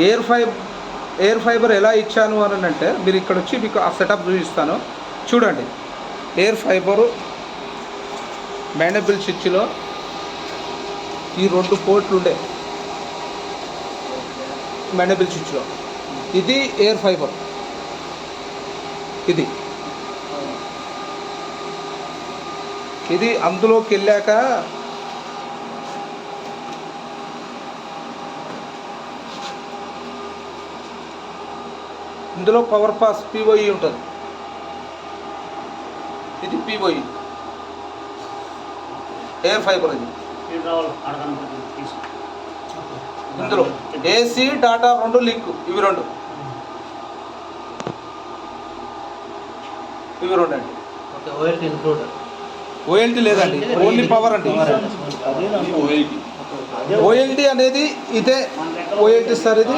Air fibre air fibre ఎలా ఇచ్చాను అని అంటే మీరు ఇక్కడ వచ్చి మీకు ఆ సెటప్ చూపిస్తాను. చూడండి. ఎయిర్ ఫైబరు మ్యానబుల్ స్విచ్లో ఈ రెండు పోర్ట్లు ఉండే మ్యానబుల్ స్విచ్లో. ఇది ఎయిర్ ఫైబర్. ఇది. ఇది అందులోకి వెళ్ళాక ఇందులో పవర్ పాస్ పీఓఈ ఉంటుంది. ఇది పీఓఈ ఎయిర్ ఫైబర్ ఇది? ఇందులో. ఏసీ డాటా రెండు లింక్ ఇవి రెండు. ఇవి రెండు అండి. ఓఎల్టీ లేదండి. ఓన్లీ పవర్ అండి. ఓఎల్టీ అనేది ఇదే ఓఎల్టీ సార్ ఇది?